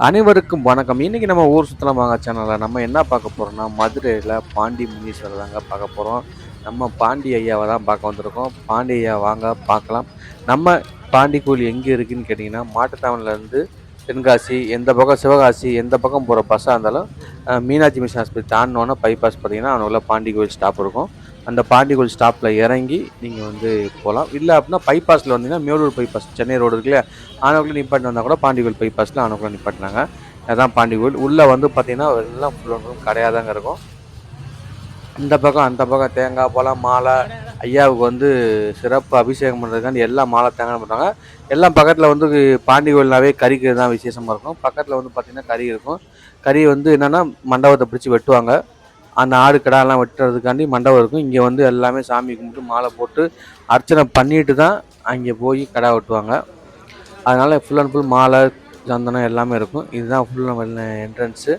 அனைவருக்கும் வணக்கம். இன்றைக்கி நம்ம ஊர் சுற்றலாம் வாங்க சேனலில் நம்ம என்ன பார்க்க போகிறோம்னா மதுரையில் பாண்டி முனீஸ்வரர் தாங்க பார்க்க போகிறோம் நம்ம பாண்டி ஐயாவை தான் பார்க்க வந்திருக்கோம். பாண்டி ஐயா வாங்க பார்க்கலாம். நம்ம பாண்டி கோயில் எங்கே இருக்குன்னு கேட்டிங்கன்னா மாட்டுத்தாவணிலேருந்து தென்காசி எந்த பக்கம் சிவகாசி எந்த பக்கம் போகிற பஸ்ஸாக இருந்தாலும் மீனாட்சி மிஷன் ஹாஸ்பிட்டல் தாண்டினோன்னா பைபாஸ் பார்த்தீங்கன்னா அவனுக்குள்ள பாண்டி கோயில் ஸ்டாப் இருக்கும். அந்த பாண்டிகோல் ஸ்டாப்பில் இறங்கி நீங்கள் வந்து போகலாம் இல்லை அப்படின்னா பைபாஸில் வந்தீங்கன்னா மேலூர் பைபாஸ் சென்னை ரோடு இருக்குல்ல ஆனக்குள்ள நிப்பாட்டி வந்தால் கூட பாண்டி கோயில் பைபாஸில் ஆனக்குள்ள நிப்பாட்டினாங்க அதான் பாண்டிகோல் உள்ளே வந்து பார்த்தீங்கன்னா எல்லாம் ஃபுல் ஒன்றும் கடையாக தாங்க இருக்கும். இந்த பக்கம் அந்த பக்கம் தேங்காய் பழம் மாலை ஐயாவுக்கு வந்து சிறப்பு அபிஷேகம் பண்ணுறதுக்காண்டி எல்லா மாலை தேங்காய் பண்ணுறாங்க எல்லாம் பக்கத்தில் வந்து பாண்டி கோயில்னாவே கறிக்கு தான் விசேஷமாக இருக்கும். பக்கத்தில் வந்து பார்த்திங்கன்னா கறி இருக்கும். கறி வந்து என்னென்னா மண்டபத்தை பிடிச்சி வெட்டுவாங்க. அந்த ஆடு கடாலாம் வெட்டுறதுக்காண்டி மண்டபம் இருக்கும். இங்கே வந்து எல்லாமே சாமி கும்பிட்டு மாலை போட்டு அர்ச்சனை பண்ணிட்டு தான் அங்கே போய் கடா வெட்டுவாங்க. அதனால் ஃபுல் அண்ட் ஃபுல் மாலை சந்தனம் எல்லாமே இருக்கும். இதுதான் ஃபுல் என்ட்ரன்ஸு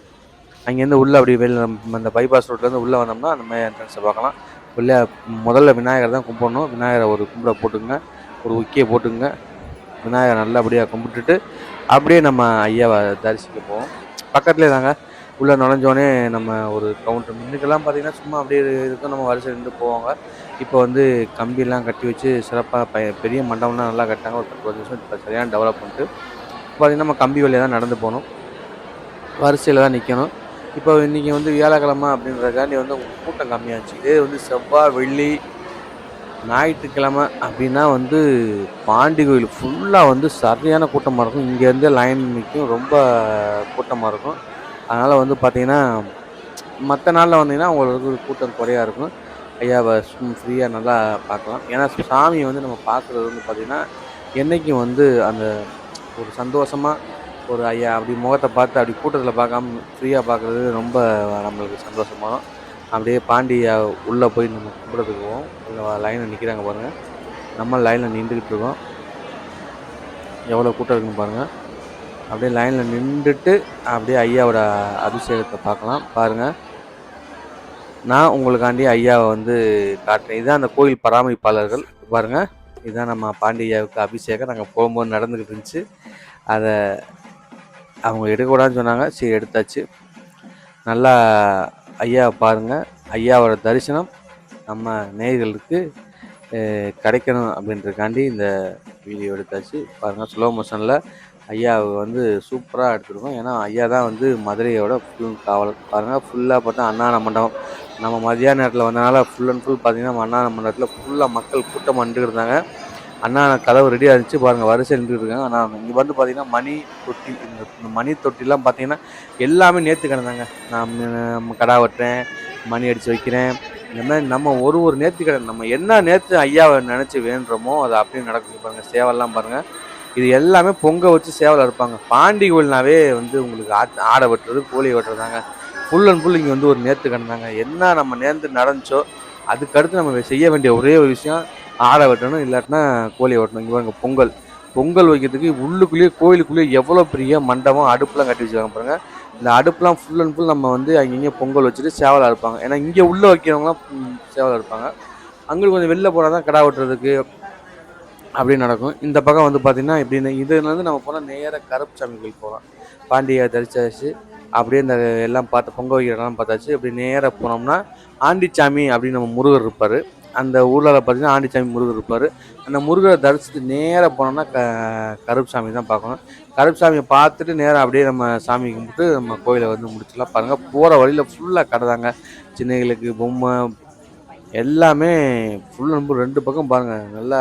அங்கேருந்து உள்ளே அப்படி வெளியில் அந்த பைபாஸ் ரோட்லேருந்து உள்ளே வந்தோம்னா அந்த மாதிரி என்ட்ரன்ஸை பார்க்கலாம். உள்ளே முதல்ல விநாயகர் தான் கும்பிடணும். விநாயகரை ஒரு கும்பிட போட்டுங்க ஒரு உக்கியை போட்டுங்க விநாயகர் நல்லபடியாக கும்பிட்டுட்டு அப்படியே நம்ம ஐயாவை தரிசிக்க போவோம். பக்கத்துலேயே தாங்க உள்ளே நுழைஞ்சோடனே நம்ம ஒரு கவுண்டர் முன்னுக்கெல்லாம் பார்த்தீங்கன்னா சும்மா அப்படியே இருக்கும் நம்ம வரிசை நின்று போவாங்க. இப்போ வந்து கம்பியெல்லாம் கட்டி வச்சு சிறப்பாக ப பெரிய மண்டபம்லாம் நல்லா கட்டாங்க ஒரு பத்து வருஷம் இப்போ சரியான டெவலப் பண்ணிட்டு பார்த்தீங்கன்னா நம்ம கம்பி வழியாக தான் நடந்து போகணும். வரிசையில் தான் நிற்கணும் இப்போ இன்றைக்கி வந்து வியாழக்கிழமை அப்படின்றதுக்காண்டி வந்து கூட்டம் கம்மியாச்சு. இதே வந்து செவ்வாய் வெள்ளி ஞாயிற்றுக்கிழமை அப்படின்னா வந்து பாண்டி கோயில் ஃபுல்லாக வந்து சரியான கூட்டமாக இருக்கும். இங்கேருந்து லைன் நிற்கும் ரொம்ப கூட்டமாக இருக்கும். அதனால் வந்து பார்த்தீங்கன்னா மற்ற நாளில் வந்தீங்கன்னா உங்களுக்கு கூட்டம் குறையாக இருக்கும். ஐயாவை ஃப்ரீயாக நல்லா பார்க்கலாம். ஏன்னா சாமி வந்து நம்ம பார்க்குறது வந்து பார்த்திங்கன்னா என்றைக்கும் வந்து அந்த ஒரு சந்தோஷமாக ஒரு ஐயா அப்படி முகத்தை பார்த்து அப்படி கூட்டத்தில் பார்க்காம ஃப்ரீயாக பார்க்குறது ரொம்ப நம்மளுக்கு சந்தோஷமாக அப்படியே பாண்டியா உள்ளே போய் நம்ம கும்பிட்றதுக்கு போவோம் இல்லை லைனில் நிற்கிறாங்க பாருங்கள் நம்ம லைனில் நின்றுக்கிட்டு இருக்கோம். எவ்வளோ கூட்டம் இருக்குன்னு பாருங்கள் அப்படியே லைனில் நின்றுட்டு அப்படியே ஐயாவோட அபிஷேகத்தை பார்க்கலாம். பாருங்கள் நான் உங்களுக்காண்டி ஐயாவை வந்து காட்டுறேன். இதுதான் அந்த கோயில் பராமரிப்பாளர்கள். பாருங்கள் இதுதான் நம்ம பாண்டியாவுக்கு அபிஷேகம். நாங்கள் போகும்போது நடந்துக்கிட்டு இருந்துச்சு. அதை அவங்க எடுக்கக்கூடாதுன்னு சொன்னாங்க. சரி எடுத்தாச்சு. நல்லா ஐயாவை பாருங்கள் ஐயாவோட தரிசனம் நம்ம நேயர்களுக்கு கிடைக்கணும் அப்படின்றதுக்காண்டி இந்த வீடியோ எடுத்தாச்சு. பாருங்கள் ஸ்லோ மோஷனில் ஐயாவை வந்து சூப்பராக எடுத்துருக்கோம். ஏன்னா ஐயா தான் வந்து மதுரையோட ஃபுல் காவல் பாருங்கள் ஃபுல்லாக பார்த்தா அண்ணான மண்டபம். நம்ம மதியான நேரத்தில் வந்தனால ஃபுல் அண்ட் ஃபுல் பார்த்தீங்கன்னா நம்ம அண்ணான மண்டபத்தில் ஃபுல்லாக மக்கள் கூட்டம் வந்துட்டு இருந்தாங்க. அண்ணா கதவு ரெடியாக இருந்துச்சு. பாருங்கள் வரிசை நின்றுட்டு இருக்காங்க. ஆனால் இங்கே வந்து பார்த்தீங்கன்னா மணி தொட்டி. இந்த இந்த மணி தொட்டிலாம் பார்த்தீங்கன்னா எல்லாமே நேற்று கிடந்தாங்க. நான் நம்ம கடா வெட்டுறேன் மணி அடித்து வைக்கிறேன். இந்த மாதிரி நம்ம ஒரு ஒரு நேர்த்தி கடன் நம்ம என்ன நேற்று ஐயாவை நினச்சி வேண்டுறோமோ அது அப்படியே நடக்கும் பாருங்கள் சேவல்லாம் பாருங்கள் இது எல்லாமே பொங்க வச்சு சேவலை இருப்பாங்க. பாண்டி கோயில்னாவே வந்து உங்களுக்கு ஆட் ஆடை வெட்டுறது கோழி வெட்டுறதாங்க ஃபுல் அண்ட் ஃபுல் இங்கே வந்து ஒரு நேர்த்து கிடந்தாங்க என்ன நம்ம நேர்ந்து நடந்துச்சோ அதுக்கடுத்து நம்ம செய்ய வேண்டிய ஒரே ஒரு விஷயம் ஆடை வெட்டணும் இல்லாட்டினா கோழி வெட்டணும். இங்கே பாருங்க பொங்கல். பொங்கல் வைக்கிறதுக்கு உள்ளுக்குள்ளேயே கோயிலுக்குள்ளேயே எவ்வளோ பெரிய மண்டபம் அடுப்புலாம் கட்டி வச்சுருக்காங்க பாருங்கள் இந்த அடுப்புலாம் ஃபுல் அண்ட் ஃபுல் நம்ம வந்து அங்கங்கே பொங்கல் வச்சுட்டு சேவலாக இருப்பாங்க ஏன்னா இங்கே உள்ளே வைக்கிறவங்களாம் சேவலாக இருப்பாங்க அங்கே கொஞ்சம் வெளில போனால் தான் கடா வெட்டுறதுக்கு அப்படி நடக்கும். இந்த பக்கம் வந்து பார்த்திங்கன்னா இப்படின்னு இதுலேருந்து நம்ம போனால் நேராக கருப்புசாமி கோயில் போகலாம். பாண்டியை தரிச்சாச்சு அப்படியே இந்த எல்லாம் பார்த்து பொங்க வைக்கிறதெல்லாம் பார்த்தாச்சு. அப்படி நேராக போனோம்னா ஆண்டிச்சாமி அப்படின்னு நம்ம முருகர் இருப்பார். அந்த ஊரில் பார்த்தீங்கன்னா ஆண்டிச்சாமி முருகர் இருப்பார். அந்த முருகரை தரிசித்து நேராக போனோம்னா க கருப்புசாமி தான் பார்க்கணும். கருப்புசாமியை பார்த்துட்டு நேராக அப்படியே நம்ம சாமி கும்பிட்டு நம்ம கோயிலை வந்து முடிச்சிடலாம். பாருங்கள் போகிற வழியில் ஃபுல்லாக கடை தாங்க. சின்னங்களுக்கு பொம்மை எல்லாமே ஃபுல் அண்ட் ரெண்டு பக்கம் பாருங்கள் நல்லா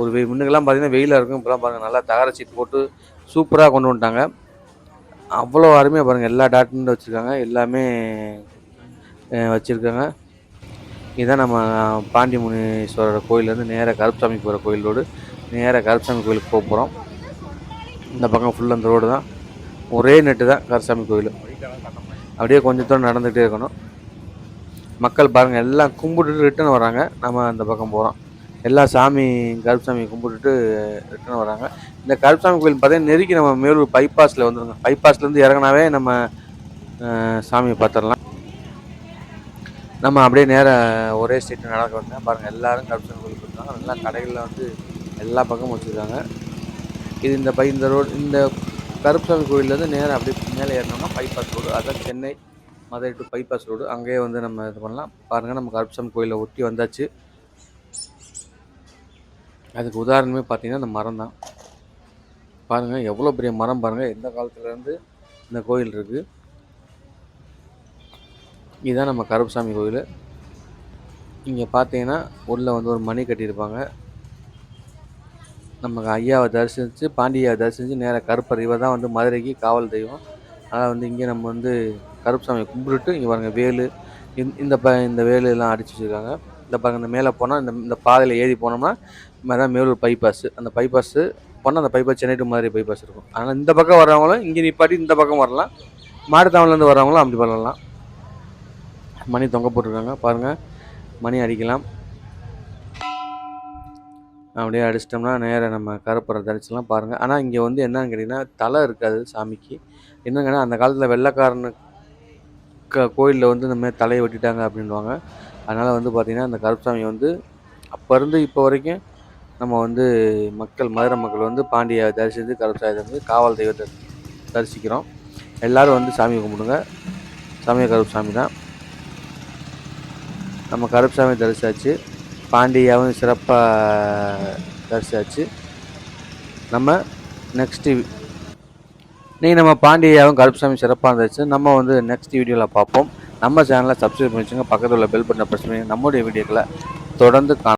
ஒரு வெ முன்னுக்கெல்லாம் பார்த்தீங்கன்னா வெயிலாக இருக்கும். இப்போலாம் பாருங்கள் நல்லா தகர சீட் போட்டு சூப்பராக கொண்டு வந்துட்டாங்க. அவ்வளோ அருமையாக பாருங்கள் எல்லா டாட்டும் வச்சுருக்காங்க. எல்லாமே வச்சுருக்காங்க. இதுதான் நம்ம பாண்டிமுனீஸ்வரர் கோயிலேருந்து நேராக கருப்புசாமி போகிற கோயில் ரோடு. நேராக கருப்பசாமி கோயிலுக்கு போக போகிறோம். இந்த பக்கம் ஃபுல்லாக அந்த ரோடு தான். ஒரே நெட்டு தான் கருப்பசாமி கோயில். அப்படியே கொஞ்சம் தூரம் நடந்துகிட்டே இருக்கணும். மக்கள் பாருங்கள் எல்லாம் கும்பிட்டுட்டு ரிட்டர்ன் வராங்க. நம்ம அந்த பக்கம் போகிறோம். எல்லா சாமி கருப்பசாமி கும்பிட்டுட்டு ரிட்டன் வராங்க. இந்த கருப்பசாமி கோயில் பார்த்தீங்கன்னா நெருக்கி நம்ம மேலூர் பைபாஸில் வந்துடுங்க பைபாஸ்லேருந்து இறங்கினாவே நம்ம சாமியை பார்த்துடலாம். நம்ம அப்படியே நேராக ஒரே ஸ்டேட்டில் நடக்க வந்தேன் பாருங்கள் எல்லாரும் கரப்ஷன் கொடுத்துருக்காங்க இருக்காங்க. நல்லா கடைகளில் வந்து எல்லா பக்கமும் வச்சுருக்காங்க. இது இந்த பை இந்த ரோடு இந்த கருப்பசாமி கோயிலேருந்து நேராக அப்படியே மேலே ஏறினோம்னா பைபாஸ் ரோடு அதான் Chennai Madurai to bypass road அங்கேயே வந்து நம்ம இது பண்ணலாம். பாருங்கள் நம்ம கருப்பசாமி கோயிலை ஒட்டி வந்தாச்சு. அதுக்கு உதாரணமே பார்த்திங்கன்னா இந்த மரம் தான். பாருங்கள் எவ்வளோ பெரிய மரம் பாருங்கள் எந்த காலத்துலேருந்து இந்த கோயில் இருக்குது இதுதான் நம்ம கருப்புசாமி கோயில். இங்கே பார்த்தீங்கன்னா உள்ளே வந்து ஒரு மணி கட்டியிருப்பாங்க. நமக்கு ஐயாவை தரிசித்து பாண்டியாவை தரிசித்து நேராக கருப்பர். இவர் தான் வந்து மதுரைக்கு காவல் தெய்வம். அதனால் வந்து இங்கே நம்ம வந்து கருப்புசாமி கும்பிட்டுட்டு இங்கே பாருங்கள் வேலு. இந்த இந்த ப இந்த வேலு எல்லாம் அடிச்சு வச்சுருக்காங்க. இந்த பாருங்கள் இந்த மேலே போனால் இந்த இந்த பாதையில் ஏறி போனோம்னா மேலே மேலூர் பைபாஸ் அந்த பைபாஸு போனால் அந்த பைபாஸ் சென்னை டு மாதிரி பைபாஸ் இருக்கும். ஆனால் இந்த பக்கம் வர்றவங்களும் இங்கே நிப்பாட்டி இந்த பக்கம் வரலாம். மாட்டுத்தாவணிலேருந்து வர்றவங்களும் அப்படி பண்ணலாம் மணி தொங்க போட்டிருக்காங்க. பாருங்கள் மணி அடிக்கலாம். அப்படியே அடிச்சிட்டோம்னா நேராக நம்ம கருப்பரை தரிசிக்கலாம் பாருங்கள் ஆனால் இங்கே வந்து என்னன்னு கேட்டிங்கன்னா தலை இருக்காது சாமிக்கு. என்னங்கன்னா அந்த காலத்தில் வெள்ளைக்காரனு க கோயிலில் வந்து இந்த மாதிரி தலையை வெட்டிட்டாங்க அப்படின்வாங்க அதனால் வந்து பார்த்திங்கன்னா அந்த கருப்பசாமி வந்து அப்போ இருந்து இப்போ வரைக்கும் நம்ம வந்து மக்கள் மதுரை மக்கள் வந்து பாண்டியை தரிசித்து கருப்பசாமி வந்து காவல் தெய்வத்தை தரிசிக்கிறோம். எல்லோரும் வந்து சாமி கும்பிடுங்க. சாமியை கருப்பசாமி தான். நம்ம கருப்பசாமி தரிசாச்சு. பாண்டியாவும் சிறப்பாக தரிசாச்சு. நம்ம நெக்ஸ்ட்டு நீங்கள் நம்ம பாண்டியாவும் கருப்பசாமி சிறப்பாக இருந்துச்சு நம்ம வந்து நெக்ஸ்ட் வீடியோவில் பார்ப்போம். நம்ம சேனலை சப்ஸ்கிரைப் பண்ணி வச்சுங்க பக்கத்தில் உள்ள பெல் பட்டனை ப்ரெஸ் பண்ணி நம்முடைய வீடியோக்களை தொடர்ந்து காண